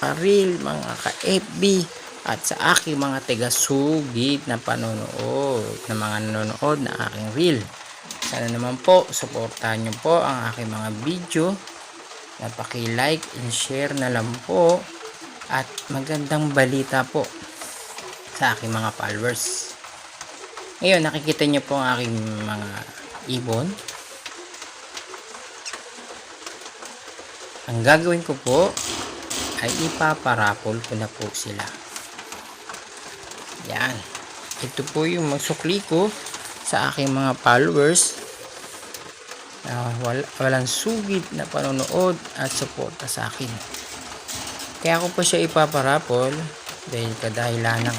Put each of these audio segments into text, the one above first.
ka-reel, mga ka-FB, at sa aking mga taga-sugit na panonood, na mga nanonood na aking reel. Sana naman po, suportahan nyo po ang aking mga video na paki-like and share na lang po at magandang balita po sa aking mga followers. Ngayon, nakikita nyo po ang aking mga ibon. Ang gagawin ko po ay ipaparapol ko na po sila. Yan. Ito po yung magsukli ko sa aking mga followers na wal walang sugid na panonood at suporta sa akin. Kaya ko po siya ipaparapol dahil kadahilan ng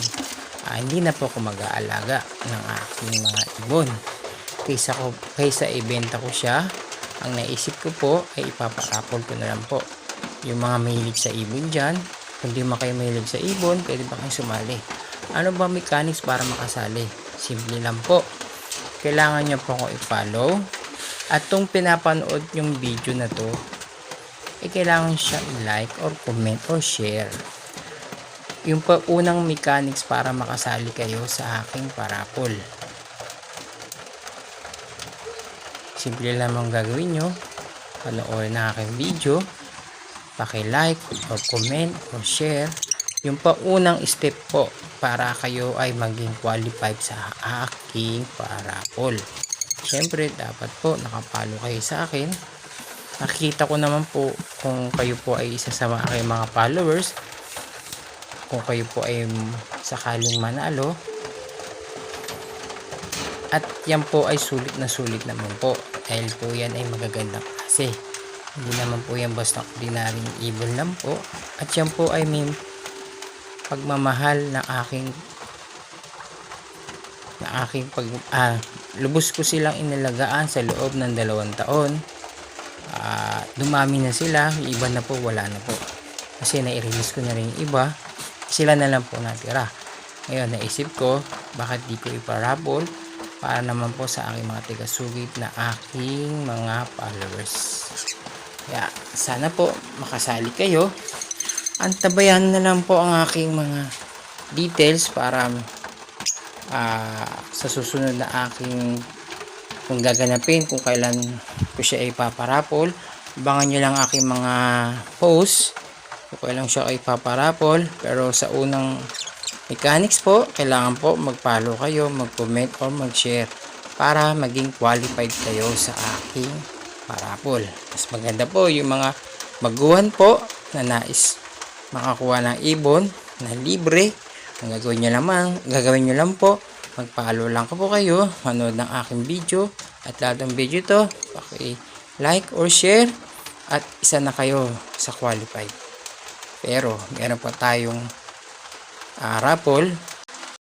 ah, hindi na po ako mag-aalaga ng aking mga ibon. Kaysa, ko, kaysa ibenta ko siya, ang naisip ko po ay ipaparapol ko na lang po. Yung mga mahilig sa ibon dyan, kung di man kayo mahilig sa ibon, pwede ba kayong sumali? Ano ba mechanics para makasali? Simple lang po. Kailangan nyo po ako i-follow. At tong pinapanood yung video na to, eh kailangan siya i-like or comment or share. Yung pa unang mechanics para makasali kayo sa aking parapol. Simple lamang gagawin nyo. Panoorin na aking video. Paki-like or comment or share. Yung pa unang step po para kayo ay maging qualified sa aking parapol. Siyempre, dapat po nakapalo kayo sa akin. Nakikita ko naman po kung kayo po ay isa sa aking mga followers. Kung kayo po ay sakaling manalo. At yan po ay sulit na sulit naman po. Dahil po yan ay magagandang klase. Hindi naman po yan basta ordinaryong ibon lang po. At yan po ay may pagmamahal ng aking na aking pag ah, lubos ko silang inalagaan sa loob ng dalawang taon. Ah, dumami na sila yung iba na po wala na po. Kasi nai-release ko na rin iba sila na lang po natira. Ngayon naisip ko bakit di ko iparapol para naman po sa aking mga tigasugit na aking mga followers kaya sana po makasali kayo. Antabayan na lang po ang aking mga details para ah, sa susunod na aking kung gaganapin kung kailan ko siya ipaparapol. Abangan nyo lang aking mga post kung kailan siya ipaparapol. Pero sa unang mechanics po kailangan po mag-follow kayo mag-comment or mag-share para maging qualified kayo sa aking parapol mas maganda po yung mga baguhan po na nais makakuha ng ibon na libre. Ang gagawin nyo lamang gagawin nyo lang po mag-follow lang ko po kayo manood ng aking video. At lahat ng video to like or share at isa na kayo sa qualified. Pero meron pa tayong ah, raffle